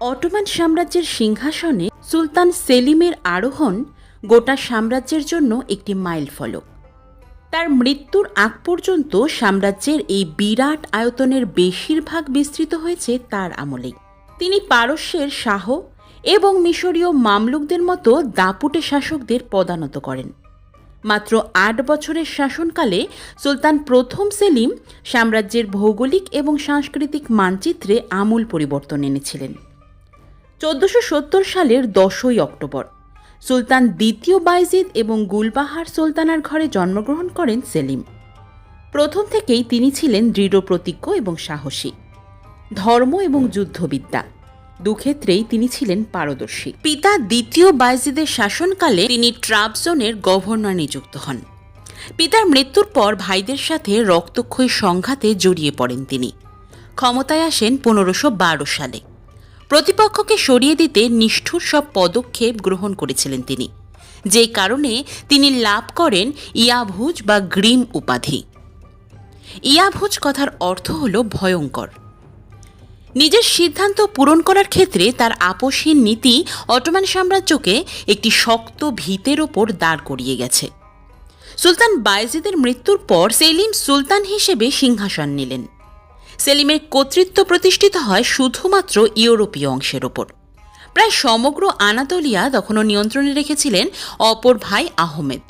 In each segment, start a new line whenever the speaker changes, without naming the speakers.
Ottoman সাম্রাজ্যের সিংহাসনে সুলতান সেলিমের আরোহণ গোটা সাম্রাজ্যের জন্য একটি মাইল ফলক। তার মৃত্যুর আগ পর্যন্ত সাম্রাজ্যের এই বিরাট আয়তনের বেশিরভাগ বিস্তৃত হয়েছে তার আমলেই। তিনি পারস্যের শাহ এবং মিশরীয় মামলুকদের মতো দাপুটে শাসকদের পদানত করেন। মাত্র আট বছরের শাসনকালে সুলতান প্রথম সেলিম সাম্রাজ্যের ভৌগোলিক এবং সাংস্কৃতিক মানচিত্রে আমূল পরিবর্তন এনেছিলেন। চোদ্দশো সত্তর সালের দশই অক্টোবর। সুলতান দ্বিতীয় বাইজিদ এবং গুলবাহার সুলতানার ঘরে জন্মগ্রহণ করেন সেলিম। প্রথম থেকেই তিনি ছিলেন দৃঢ় প্রতিজ্ঞ এবং সাহসী। ধর্ম এবং যুদ্ধবিদ্যা, দুক্ষেত্রেই তিনি ছিলেন পারদর্শী। পিতা দ্বিতীয় বাইজিদের শাসনকালে তিনি ট্রাবজনের গভর্নর নিযুক্ত হন। পিতার মৃত্যুর পর ভাইদের সাথে রক্তক্ষয়ী সংঘাতে জড়িয়ে পড়েন তিনি। ক্ষমতায় আসেন পনেরোশো সালে। প্রতিপক্ষকে সরিয়ে দিতে নিষ্ঠুর সব পদক্ষেপ গ্রহণ করেছিলেন তিনি। যে কারণে তিনি লাভ করেন ইয়াভুজ বা গ্রিম উপাধি। ইয়াভুজ কথার অর্থ হল ভয়ঙ্কর। নিজের সিদ্ধান্ত পূরণ করার ক্ষেত্রে তার আপোষহীন নীতি অটোমান সাম্রাজ্যকে একটি শক্ত ভিতের ওপর দাঁড় করিয়ে গেছে। সুলতান বায়েজিদের মৃত্যুর পর সেলিম সুলতান হিসেবে সিংহাসন নিলেন। সেলিমের কর্তৃত্ব প্রতিষ্ঠিত হয় শুধুমাত্র ইউরোপীয় অংশের ওপর প্রায় সমগ্র আনাতোলিয়া তখনও নিয়ন্ত্রণে রেখেছিলেন অপর ভাই আহমেদ।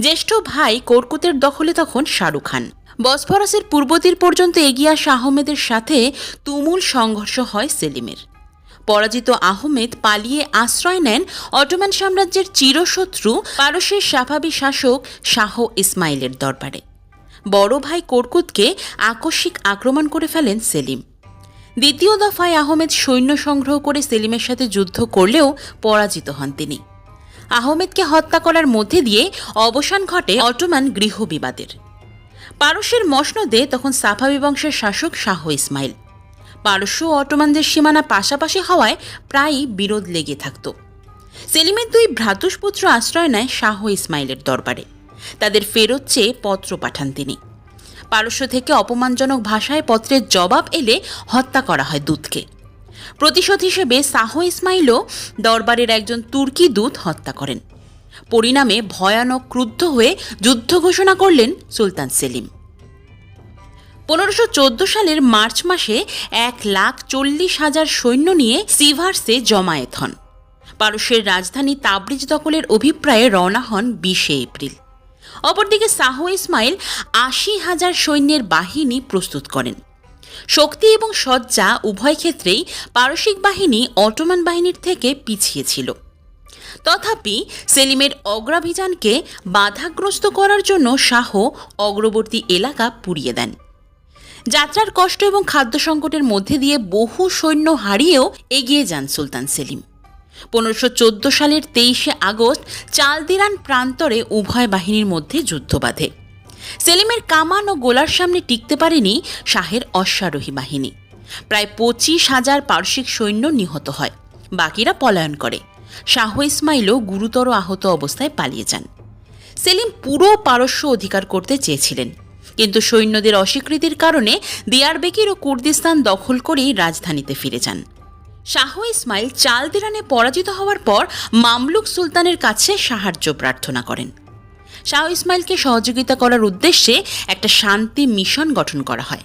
জ্যেষ্ঠ ভাই কোরকুতের দখলে তখন শাহরুখ খান। বসফরাসের পূর্ব তীর পর্যন্ত এগিয়ে আসা আহমেদের সাথে তুমুল সংঘর্ষ হয় সেলিমের। পরাজিত আহমেদ পালিয়ে আশ্রয় নেন অটোমান সাম্রাজ্যের চিরশত্রু পারস্যের সাফাবি শাসক শাহ ইসমাইলের দরবারে। বড় ভাই কোরকুতকে আকস্মিক আক্রমণ করে ফেলেন সেলিম। দ্বিতীয় দফায় আহমেদ সৈন্য সংগ্রহ করে সেলিমের সাথে যুদ্ধ করলেও পরাজিত হন তিনি। আহমেদকে হত্যা করার মধ্যে দিয়ে অবসান ঘটে অটোমান গৃহবিবাদের। পারস্যের মসনদে তখন সাফাবি বংশের শাসক শাহ ইসমাইল। পারস্য অটোমানদের সীমানা পাশাপাশি হওয়ায় প্রায়ই বিরোধ লেগে থাকত। সেলিমের দুই ভ্রাতুষ্পুত্র আশ্রয় নেয় শাহ ইসমাইলের দরবারে। তাদের ফেরত চেয়ে পত্র পাঠান তিনি। পারস্য থেকে অপমানজনক ভাষায় পত্রের জবাব এলে হত্যা করা হয় দূতকে। প্রতিশোধ হিসেবে শাহ ইসমাইলও দরবারের একজন তুর্কি দূত হত্যা করেন। পরিণামে ভয়ানক ক্রুদ্ধ হয়ে যুদ্ধ ঘোষণা করলেন সুলতান সেলিম। পনেরোশো সালের মার্চ মাসে এক লাখ চল্লিশ হাজার সৈন্য নিয়ে সিভার্সে জমায়েত হন। পারস্যের রাজধানী তাবরিজ দখলের অভিপ্রায়ে রওনা হন বিশে এপ্রিল। অপরদিকে শাহ ইসমাইল আশি হাজার সৈন্যের বাহিনী প্রস্তুত করেন। শক্তি এবং সজ্জা উভয় ক্ষেত্রেই পারসিক বাহিনী অটোমান বাহিনীর থেকে পিছিয়ে ছিল। তথাপি সেলিমের অগ্রাভিযানকে বাধাগ্রস্ত করার জন্য শাহ অগ্রবর্তী এলাকা পুড়িয়ে দেন। যাত্রার কষ্ট এবং খাদ্য সংকটের মধ্যে দিয়ে বহু সৈন্য হারিয়েও এগিয়ে যান সুলতান সেলিম। পনেরোশো সালের তেইশে আগস্ট চালদিরান প্রান্তরে উভয় বাহিনীর মধ্যে যুদ্ধ বাধে। সেলিমের কামান ও গোলার সামনে টিকতে পারেনি শাহের অশ্বারোহী বাহিনী। প্রায় পঁচিশ হাজার পার্শ্বিক সৈন্য নিহত হয়। বাকিরা পলায়ন করে। শাহ ইসমাইলও গুরুতর আহত অবস্থায় পালিয়ে যান। সেলিম পুরো পারস্য অধিকার করতে চেয়েছিলেন। কিন্তু সৈন্যদের অস্বীকৃতির কারণে দিয়ারবেকির ও কুর্দিস্তান দখল করেই রাজধানীতে ফিরে যান। শাহ ইসমাইল চালদিরানে পরাজিত হওয়ার পর মামলুক সুলতানের কাছে সাহায্য প্রার্থনা করেন। শাহ ইসমাইলকে সহযোগিতা করার উদ্দেশ্যে একটা শান্তি মিশন গঠন করা হয়।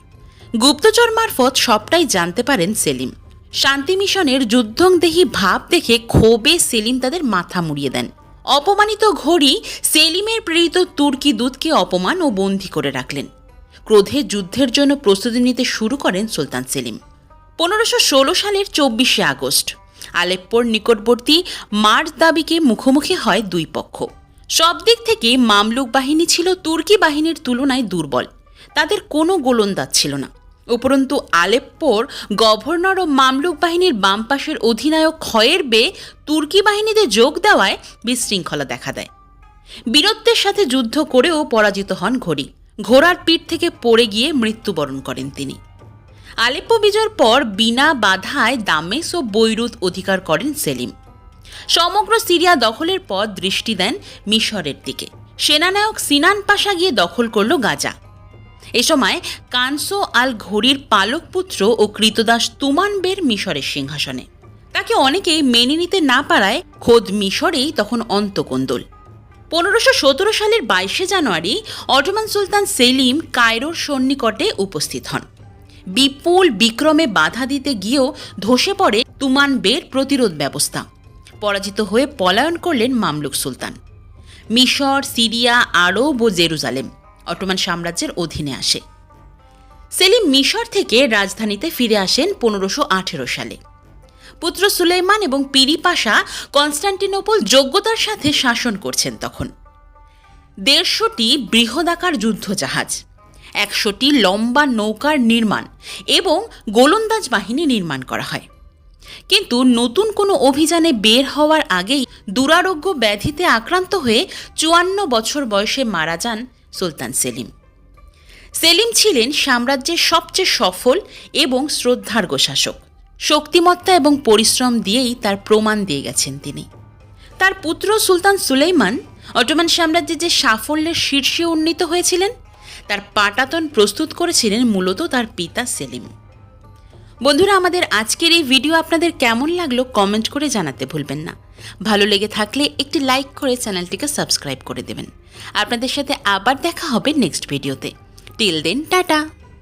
গুপ্তচর মারফত সবটাই জানতে পারেন সেলিম। শান্তি মিশনের যুদ্ধংদেহী ভাব দেখে ক্ষোভে সেলিম তাদের মাথা মুড়িয়ে দেন। অপমানিত ঘড়ি সেলিমের প্রেরিত তুর্কি দূতকে অপমান ও বন্দী করে রাখলেন। ক্রোধে যুদ্ধের জন্য প্রস্তুতি নিতে শুরু করেন সুলতান সেলিম। পনেরোশো সালের চব্বিশে আগস্ট। আলেপ্পোর নিকটবর্তী মার্চ দাবিকে মুখোমুখি হয় দুই পক্ষ। সব দিক থেকে মামলুক বাহিনী ছিল তুর্কি বাহিনীর তুলনায় দুর্বল। তাদের কোনো গোলন্দাজ ছিল না। উপরন্তু আলেপ্পোর গভর্নর ও মামলুক বাহিনীর বাম পাশের অধিনায়ক ক্ষয়ের বে তুর্কি বাহিনীতে যোগ দেওয়ায় বিশৃঙ্খলা দেখা দেয়। বীরত্বের সাথে যুদ্ধ করেও পরাজিত হন ঘড়ি। ঘোড়ার পিঠ থেকে পড়ে গিয়ে মৃত্যুবরণ করেন তিনি। আলেপ্পো বিজয়ের পর বিনা বাধায় দামেস ও বৈরুত অধিকার করেন সেলিম। সমগ্র সিরিয়া দখলের পর দৃষ্টি দেন মিশরের দিকে। সেনানায়ক সিনান পাশা গিয়ে দখল করল গাজা। এ সময় কানসো আল ঘড়ির পালক পুত্র ও কৃতদাস তুমান বের মিশরের সিংহাসনে। তাকে অনেকেই মেনে নিতে না পারায় খোদ মিশরেই তখন অন্তকোন্দল। পনেরোশো সতেরো সালের বাইশে জানুয়ারি অটোমান সুলতান সেলিম কায়রোর সন্নিকটে উপস্থিত হন। বিপুল বিক্রমে বাধা দিতে গিয়েও ধসে পড়ে তুমান বের প্রতিরোধ ব্যবস্থা। পরাজিত হয়ে পলায়ন করলেন মামলুক সুলতান। মিশর, সিরিয়া, আরব ও জেরুজালেম অটোমান সাম্রাজ্যের অধীনে আসে। সেলিম মিশর থেকে রাজধানীতে ফিরে আসেন পনেরোশো সালে। পুত্র সুলেমান এবং পিরি পাশা কনস্টান্টিনোপল যোগ্যতার সাথে শাসন করছেন তখন। দেড়শোটি বৃহদাকার যুদ্ধজাহাজ একশোটি লম্বা নৌকার নির্মাণ এবং গোলন্দাজ বাহিনী নির্মাণ করা হয়। কিন্তু নতুন কোনো অভিযানে বের হওয়ার আগেই দুরারোগ্য ব্যাধিতে আক্রান্ত হয়ে চুয়ান্ন বছর বয়সে মারা যান সুলতান সেলিম। সেলিম ছিলেন সাম্রাজ্যের সবচেয়ে সফল এবং শ্রদ্ধার্ঘ শাসক। শক্তিমত্তা এবং পরিশ্রম দিয়েই তার প্রমাণ দিয়ে গেছেন তিনি। তার পুত্র সুলতান সুলেইমান অটোমান সাম্রাজ্যে যে সাফল্যের শীর্ষে উন্নীত হয়েছিলেন তার পাটাতন প্রস্তুত করেছিলেন মূলত তার পিতা সেলিম। বন্ধুরা, আমাদের আজকের এই ভিডিও আপনাদের কেমন লাগল কমেন্ট করে জানাতে ভুলবেন না। ভালো লেগে থাকলে একটি লাইক করে চ্যানেলটিকে সাবস্ক্রাইব করে দেবেন। আপনাদের সাথে আবার দেখা হবে নেক্সট ভিডিওতে। Till then, tata!